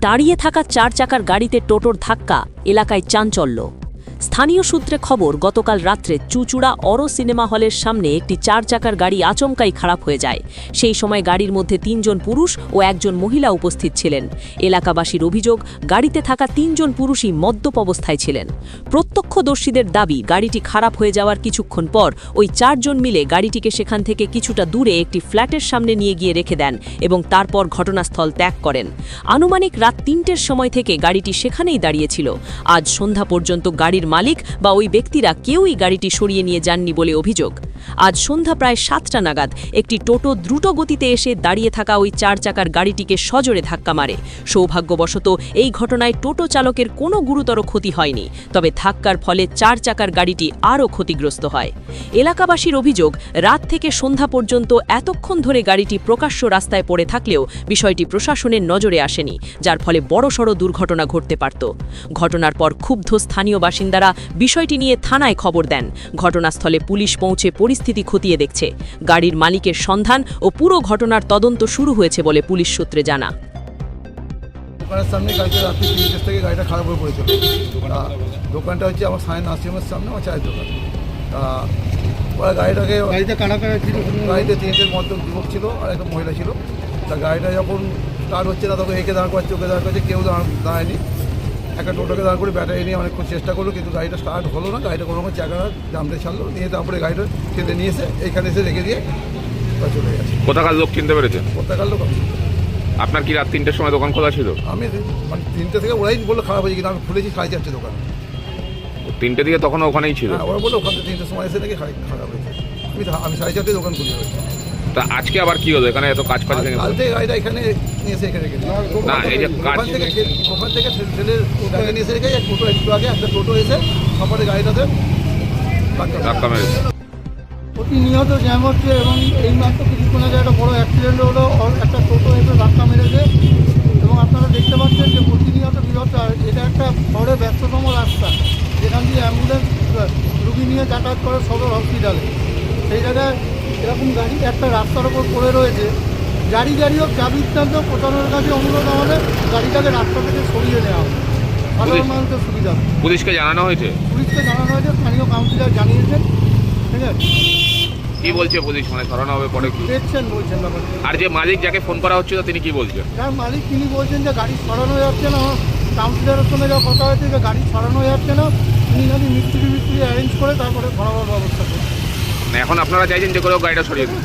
দাঁড়িয়ে থাকা চার চাকার গাড়িতে টোটোর ধাক্কা এলাকায় চাঞ্চল্য। স্থানীয় সূত্রে খবর, গতকাল রাত্রে চুচুড়া অরো সিনেমা হলের সামনে একটি চার চাকার গাড়ি আচমকাই খারাপ হয়ে যায়। সেই সময় গাড়ির মধ্যে তিনজন পুরুষ ও একজন মহিলা উপস্থিত ছিলেন। এলাকাবাসীর অভিযোগ, গাড়িতে থাকা তিনজন পুরুষই মদ্যপ অবস্থায় ছিলেন। প্রত্যক্ষদর্শীদের দাবি, গাড়িটি খারাপ হয়ে যাওয়ার কিছুক্ষণ পর ওই চারজন মিলে গাড়িটিকে সেখান থেকে কিছুটা দূরে একটি ফ্ল্যাটের সামনে নিয়ে গিয়ে রেখে দেন এবং তারপর ঘটনাস্থল ত্যাগ করেন। আনুমানিক রাত তিনটের সময় থেকে গাড়িটি সেখানেই দাঁড়িয়েছিল। আজ সন্ধ্যা পর্যন্ত গাড়ির মালিক বা ওই ব্যক্তিরা কেউই গাড়িটি সরিয়ে নিয়ে যাননি বলে অভিযোগ। আজ সন্ধ্যা প্রায় সাতটা নাগাদ একটি টোটো দ্রুত গতিতে এসে দাঁড়িয়ে থাকা ওই চার চাকার গাড়িটিকে সজোরে ধাক্কা মারে। সৌভাগ্যবশত এই ঘটনায় টোটো চালকের কোনো গুরুতর ক্ষতি হয়নি, তবে ধাক্কার ফলে চার চাকার গাড়িটি আরও ক্ষতিগ্রস্ত হয়। এলাকাবাসীর অভিযোগ, রাত থেকে সন্ধ্যা পর্যন্ত এতক্ষণ ধরে গাড়িটি প্রকাশ্য রাস্তায় পড়ে থাকলেও বিষয়টি প্রশাসনের নজরে আসেনি, যার ফলে বড়সড় দুর্ঘটনা ঘটতে পারত। ঘটনার পর ক্ষুব্ধ স্থানীয় বাসিন্দারা বিষয়টি নিয়ে থানায় খবর দেন। ঘটনাস্থলে পুলিশ পৌঁছে পরিস্থিতি খতিয়ে দেখছে। গাড়ির মালিকের সন্ধান ও পুরো ঘটনার তদন্ত শুরু হয়েছে বলে পুলিশ সূত্রে জানা। দোকানের সামনে গাড়িটা রাত্রি তিনটের থেকে গাড়িটা খারাপ হয়ে পড়েছিল। দোকানটা হচ্ছে আমার সায়েন্স নার্সিংহোমের সামনে আমার চায়ের দোকান। তা ওরা গাড়িটাকে গাড়িতে ছিল? তিনটের মধ্যে যুবক ছিল আর একটা মহিলা ছিল। তা গাড়িটা যখন স্টার্ট হচ্ছে না তখন একে দাঁড় করছে ওকে দাঁড় করছে কেউ দাঁড় দাঁড়ায়নি। একটা টোটোকে দাঁড় করে ব্যাটারি নিয়ে অনেকক্ষণ চেষ্টা করল কিন্তু গাড়িটা স্টার্ট হলো না। গাড়িটা কোনো রকম চাকাটা জামতে ছাড়লো নিয়ে তারপরে গাড়িটা ঠেলে নিয়ে এসে এইখানে এসে রেখে দিয়ে চলে গেছে। কোথাকার লোক চিনতে পেরেছেন কোথাকার লোক আপনার কি রাত তিনটের সময় দোকান খোলা ছিল? আমি মানে তিনটে থেকে ওরাই বলল খারাপ হয়েছে কিন্তু আমি খুলেছি সাড়ে চারটে দোকান। তিনটে দিকে তখন ওখানেই ছিল? হ্যাঁ ওরা বলল ওখান থেকে তিনটের সময় এসে নাকি খারাপ খারাপ হয়েছে। আমি আমি সাড়ে চারটে দোকান খুলে। রয়েছি তা আজকে আবার কি হলো? এখানে এত কাজ ফাজ ভেঙে কাল থেকে গাড়িটা এখানে নিয়ে এসে এখানে না, এই যে ওখান কাজ- থেকে ওখান থেকে ঠেলে গাড়ি নিয়ে এসে রেখে এক টোটো একটু আগে একটা টোটো এসে সপারে গাড়িটাতে ধাক্কা মেরেছে। প্রতিনিয়ত জ্যাম হচ্ছে এবং এই মাত্র কিছুক্ষণ আগে একটা বড় অ্যাক্সিডেন্ট হলো একটা টোটো এসে ধাক্কা মেরেছে। এবং আপনারা দেখতে পাচ্ছেন যে প্রতিনিয়ত বিরত এটা একটা শহরের ব্যস্ততম রাস্তা যেখান দিয়ে অ্যাম্বুলেন্স রুগী নিয়ে যাতায়াত করে সদর হসপিটালে সেই জায়গায় এরকম গাড়ি একটা রাস্তার ওপর পড়ে রয়েছে গাড়ি গাড়ি হোক যা বৃত্তান্ত প্রশাসনের কাছে অনুরোধ আমাদের গাড়িটাকে রাস্তা থেকে সরিয়ে নেওয়া হবে সাধারণ মানুষের সুবিধা। পুলিশকে জানানো হয়েছে? পুলিশকে জানানো হয়েছে স্থানীয় কাউন্সিলর জানিয়েছেন ঠিক আছে? কি বলছে পুলিশ? মানে ধরানো হবে পরে কি? দেখছেন বলছেন ব্যাপারটা আর যে মালিক যাকে ফোন করা হচ্ছিল তিনি কি বলছেন? যার মালিক তিনি বলছেন যে গাড়ি সরানো যাচ্ছে না। কাউন্সিলরের সঙ্গে যা কথা হয়েছে যে গাড়ি সরানো যাচ্ছে না তিনি নাকি মিস্ত্রি মিস্ত্রি অ্যারেঞ্জ করে তারপরে সরানোর ব্যবস্থা এখন আপনারা চাইছেন যে কোনো গাড়িটা সরিয়ে দিন।